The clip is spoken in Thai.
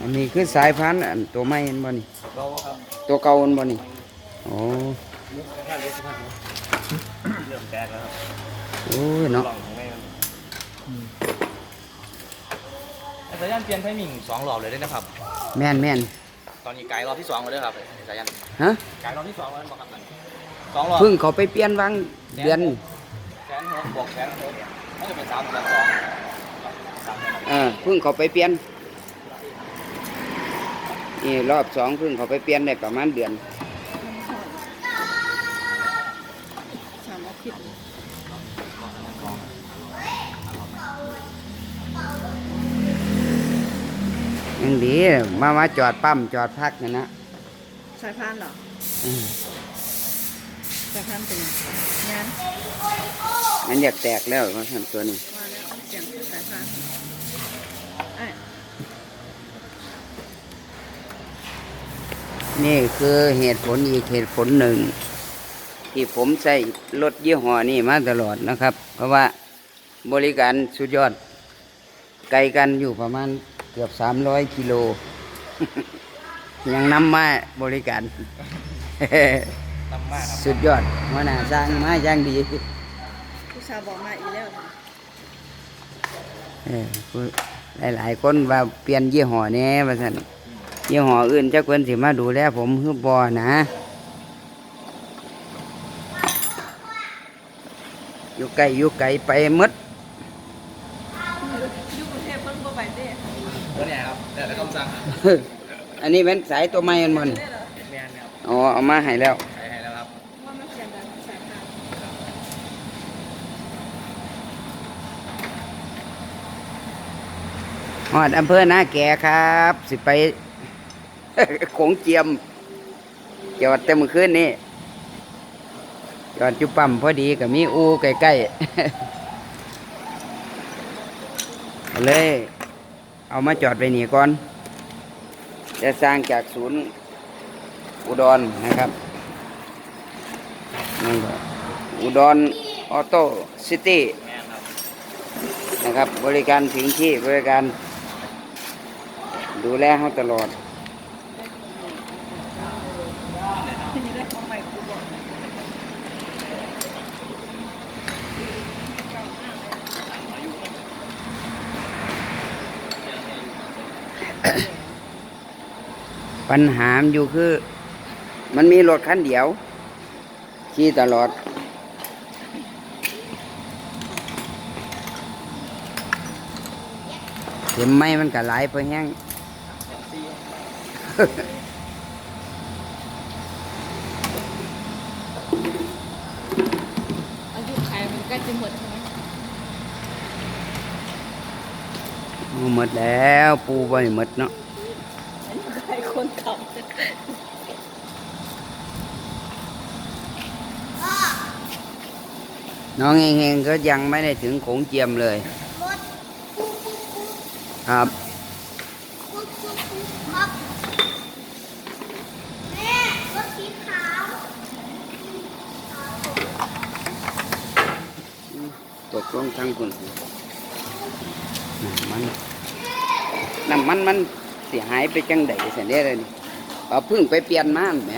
อันนี้คือสายพันธุ์อันตัวใหม่เห็นบ่นี่เราครับตัวเก่าเห็นบ่นี่โอ้มุกแค่เล็กมากเริ่มแตกแล้วครับโอ้ยเนาะ หล่องของแม่มันไอ้สายันเปลี่ยนไทมิ่งสองรอบเลยได้นะครับ แม่นแม่นตอนนี้ไกด์รอบที่สองมาด้วยครับไอ้สายันฮะไกด์รอบที่สองแล้วบอกครับสองรอบเพิ่งเขาไปเปลี่ยนวางเดือนแสนหกบวกแสนหกน่าจะเป็นสามแสนสองสามแสนเออเพิ่งเขาไปเปลี่ยน นี่รอบสองเพิ่งเขาไปเปลี่ยนได้ประมาณเดือนสามอาทิตย์ยังดีมามาจอดปั๊มจอดพักนี่นะสายพานเหรออืมสายพานเป็นงานมันอยากแตกแล้วเพราะฉะนั้นตัวนี้ ว่าแล้วเสียงสายพานไอ้ นี่คือเหตุผลอีกเหตุผลหนึ่ง ที่ผมใช้รถยี่ห้อนี้มาตลอดนะครับ เพราะว่าบริการสุดยอด ไกลกันอยู่ประมาณเกือบสามร้อยกิโล ยังนำมาบริการต่ำมากครับสุดยอดหัวหน้าสร้างมาอย่างดีผู้ชาวบอกมาอีกแล้ว เออผู้หลาย ๆ คนว่าเปลี่ยนยี่ห้อแหน่ว่าซั่น ยี่ห้ออื่นจักเพิ่นสิมาดูแลผมคือบ่นะอยู่ไกลอยู่ไกลไปหมดอยู่กรุงเทพเพิ่งบ่ไปเด้ตัวเนี้ยครับแต่ละคำสั่งอันนี้เป็นสายตัวใหม่อันมันได้เหรอแมนครับอ๋อเอามาให้แล้วใช้ให้แล้วครับว่ามันเสียงดังสายพานฮอดอำเภอนาแก่ครับ สิไปโขงเจียมจอดแต่เมื่อคืนนี้จอดจุปั๊มพอดีกับมีอูใกล้ๆเลย เอามาจอดไปนี่ก่อน จะสร้างจากศูนย์อุดรนะครับนี่ก็อุดรออโต้ซิตี้นครับนะครับ บริการถึงที่บริการ ดูแลเขาตลอด ที่นี่ได้ของใหม่กูบอก ปัญหามอยู่คือ มันมีรถคันเดียว ขี่ตลอด เข็มไม้มันก็หลายไปแห้งอายุขายมันใกล้จะหมดใช่ไหม หมดแล้ว ปูไปหมดเนาะอันนี้ได้คนขับน้องเฮงๆก็ยังไม่ได้ถึงโขงเจียมเลยครับครับแม่รถสีขาวตกลงทางคุณ น้ำมันน้ำมันมันเสียหายไปจังไดเสียเด้เลยนี่เอาพึ่งไปเปลี่ยนม่าแหม